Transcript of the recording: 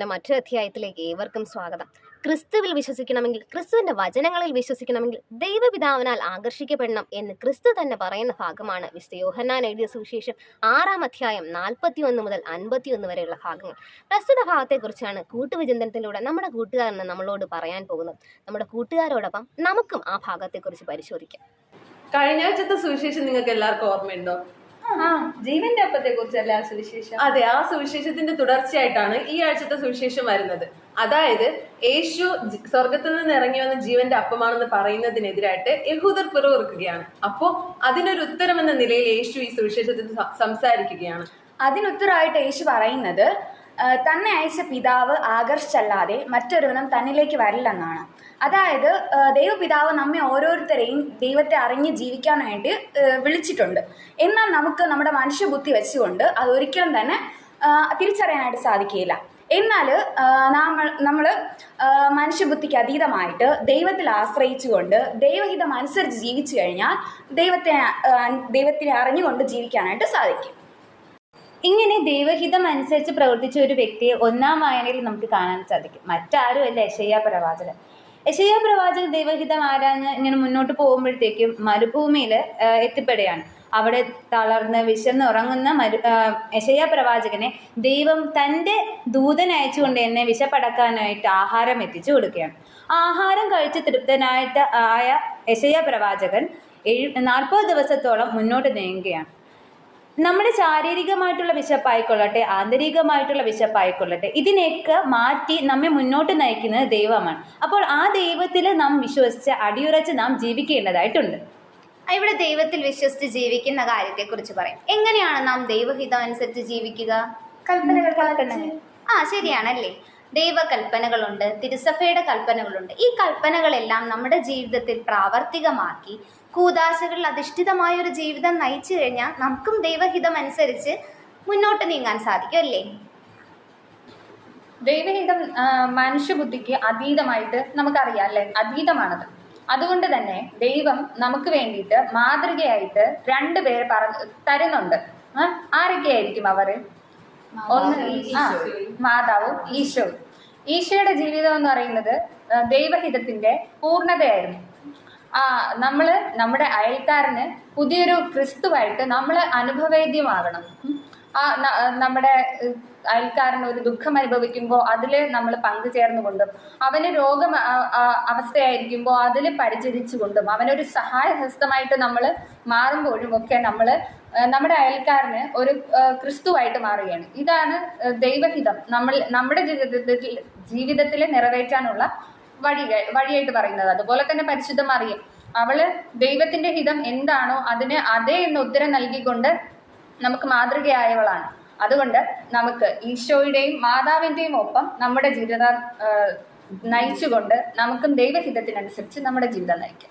ദൈവവചനത്തിന്റെ മറ്റൊരു അധ്യായത്തിലേക്ക് ഏവർക്കും സ്വാഗതം. ക്രിസ്തുവിൽ വിശ്വസിക്കണമെങ്കിൽ ക്രിസ്തുവിന്റെ വചനങ്ങളിൽ വിശ്വസിക്കണമെങ്കിൽ ദൈവപിതാവിനാൽ ആകർഷിക്കപ്പെടണം എന്ന് ക്രിസ്തു തന്നെ പറയുന്ന ഭാഗമാണ് വിശുദ്ധ യോഹന്നാൻ എഴുതിയ സുവിശേഷം ആറാം അധ്യായം നാൽപ്പത്തി ഒന്ന് മുതൽ അൻപത്തി ഒന്ന് വരെയുള്ള ഭാഗങ്ങൾ. പ്രസ്തുത ഭാഗത്തെക്കുറിച്ചാണ് കൂട്ടുവിചിന്തനത്തിലൂടെ നമ്മുടെ കൂട്ടുകാരന് നമ്മളോട് പറയാൻ പോകുന്നത്. നമ്മുടെ കൂട്ടുകാരോടൊപ്പം നമുക്കും ആ ഭാഗത്തെക്കുറിച്ച് പരിശോധിക്കാം. കഴിഞ്ഞ ആഴ്ചത്തെ സുവിശേഷം നിങ്ങൾക്ക് എല്ലാവർക്കും ഓർമ്മയുണ്ടോ? ജീവന്റെ അപ്പത്തെ കുറിച്ചല്ല ആ സുവിശേഷം? അതെ ആ സുവിശേഷത്തിന്റെ തുടർച്ചയായിട്ടാണ് ഈ ആഴ്ചത്തെ സുവിശേഷം വരുന്നത്. അതായത് യേശു സ്വർഗത്തിൽ നിന്ന് ഇറങ്ങി വന്ന ജീവന്റെ അപ്പമാണെന്ന് പറയുന്നതിനെതിരായിട്ട് യഹൂദർ പിറവിറുക്കുകയാണ് അപ്പോ അതിനൊരു ഉത്തരം എന്ന നിലയിൽ യേശു ഈ സുവിശേഷത്തിൽ സംസാരിക്കുകയാണ്. അതിനുത്തരമായിട്ട് യേശു പറയുന്നത് തന്നെ അയച്ച പിതാവ് ആകർഷിച്ചല്ലാതെ മറ്റൊരുവനും തന്നിലേക്ക് വരില്ലെന്നാണ്. അതായത് ദൈവപിതാവ് നമ്മെ ഓരോരുത്തരെയും ദൈവത്തെ അറിഞ്ഞ് ജീവിക്കാൻ വേണ്ടി വിളിച്ചിട്ടുണ്ട്. എന്നാൽ നമുക്ക് നമ്മുടെ മനുഷ്യബുദ്ധി വെച്ചുകൊണ്ട് അതൊരിക്കലും തന്നെ തിരിച്ചറിയാനായിട്ട് സാധിക്കുകയില്ല. എന്നാൽ നമ്മൾ നമ്മൾ മനുഷ്യബുദ്ധിക്ക് അതീതമായിട്ട് ദൈവത്തിൽ ആശ്രയിച്ചുകൊണ്ട് ദൈവഹിതം അനുസരിച്ച് ജീവിച്ചു കഴിഞ്ഞാൽ ദൈവത്തെ ദൈവത്തിനെ അറിഞ്ഞുകൊണ്ട് ജീവിക്കാനായിട്ട് സാധിക്കും. ഇങ്ങനെ ദൈവഹിതം അനുസരിച്ച് പ്രവർത്തിച്ച ഒരു വ്യക്തിയെ ഒന്നാം വായനയിൽ നമുക്ക് കാണാൻ സാധിക്കും. മറ്റാരുമല്ല യശയ്യ പ്രവാചകൻ. യശയ്യ പ്രവാചകൻ ദൈവഹിതം ആരാഞ്ഞ് ഇങ്ങനെ മുന്നോട്ട് പോകുമ്പോഴത്തേക്കും മരുഭൂമിയിൽ എത്തിപ്പെടുകയാണ്. അവിടെ തളർന്ന് വിശന്ന് ഉറങ്ങുന്ന മരു യശയ്യ പ്രവാചകനെ ദൈവം തന്റെ ദൂതൻ അയച്ചുകൊണ്ട് എന്നെ വിശപ്പടക്കാനായിട്ട് ആഹാരം എത്തിച്ചു കൊടുക്കുകയാണ്. ആഹാരം കഴിച്ച് തൃപ്തനായിട്ട് ആയ യശയ്യ പ്രവാചകൻ എഴു നാൽപ്പത് ദിവസത്തോളം മുന്നോട്ട് നീങ്ങുകയാണ്. നമ്മുടെ ശാരീരികമായിട്ടുള്ള വിശപ്പായിക്കൊള്ളട്ടെ ആന്തരികമായിട്ടുള്ള വിശപ്പായിക്കൊള്ളട്ടെ ഇതിനെയൊക്കെ മാറ്റി നമ്മെ മുന്നോട്ട് നയിക്കുന്നത് ദൈവമാണ്. അപ്പോൾ ആ ദൈവത്തിൽ നാം വിശ്വസിച്ച് അടിയുറച്ച് നാം ജീവിക്കേണ്ടതായിട്ടുണ്ട്. ഇവിടെ ദൈവത്തിൽ വിശ്വസിച്ച് ജീവിക്കുന്ന കാര്യത്തെക്കുറിച്ച് പറയാം. എങ്ങനെയാണ് നാം ദൈവഹിതം അനുസരിച്ച് ജീവിക്കുക കൽപ്പനകൾ. ആ ശരിയാണല്ലേ? ദൈവകൽപ്പനകളുണ്ട് തിരുസഭയുടെ കൽപ്പനകളുണ്ട്. ഈ കൽപ്പനകളെല്ലാം നമ്മുടെ ജീവിതത്തിൽ പ്രാവർത്തികമാക്കി കൂതാശകളിൽ അധിഷ്ഠിതമായ ഒരു ജീവിതം നയിച്ചു കഴിഞ്ഞാൽ നമുക്കും ദൈവഹിതം അനുസരിച്ച് മുന്നോട്ട് നീങ്ങാൻ സാധിക്കും അല്ലേ? ദൈവഹിതം മനുഷ്യബുദ്ധിക്ക് അതീതമായിട്ട് നമുക്കറിയാം അല്ലേ അതീതമാണത്. അതുകൊണ്ട് തന്നെ ദൈവം നമുക്ക് വേണ്ടിയിട്ട് മാതൃകയായിട്ട് രണ്ട് പേര് പറ തരുന്നുണ്ട്. ആരൊക്കെയായിരിക്കും അവർ ഒന്ന് ആ മാതാവും ഈശോയും ഈശോയുടെ ജീവിതം എന്ന് പറയുന്നത് ദൈവഹിതത്തിന്റെ പൂർണതയായിരുന്നു. ആ നമ്മൾ നമ്മുടെ അയൽക്കാരന് പുതിയൊരു ക്രിസ്തുവായിട്ട് നമ്മൾ അനുഭവേദ്യമാകണം. ആ നമ്മുടെ അയൽക്കാരൻ ഒരു ദുഃഖം അനുഭവിക്കുമ്പോൾ അതിൽ നമ്മൾ പങ്കുചേർന്നുകൊണ്ടും അവന് രോഗം അവസ്ഥയായിരിക്കുമ്പോൾ അതിൽ പരിചരിച്ചുകൊണ്ടും അവനൊരു സഹായഹസ്തമായിട്ട് നമ്മൾ മാറുമ്പോഴും ഒക്കെ നമ്മൾ നമ്മുടെ അയൽക്കാരന് ഒരു ക്രിസ്തുവായിട്ട് മാറുകയാണ്. ഇതാണ് ദൈവഹിതം. നമ്മൾ നമ്മുടെ ജീവിതത്തിൽ ജീവിതത്തിൽ നിറവേറ്റാനുള്ള വഴി വഴിയായിട്ട് പറയുന്നത്. അതുപോലെ തന്നെ പരിശുദ്ധ അറിയും അവൾ ദൈവത്തിന്റെ ഹിതം എന്താണോ അതിന് അതേ എന്ന് ഉത്തരം നൽകിക്കൊണ്ട് നമുക്ക് മാതൃകയായവളാണ്. അതുകൊണ്ട് നമുക്ക് ഈശോയുടെയും മാതാവിന്റെയും ഒപ്പം നമ്മുടെ ജീവിതം നയിച്ചുകൊണ്ട് നമുക്കും ദൈവഹിതത്തിനനുസരിച്ച് നമ്മുടെ ജീവിതം നയിക്കാം.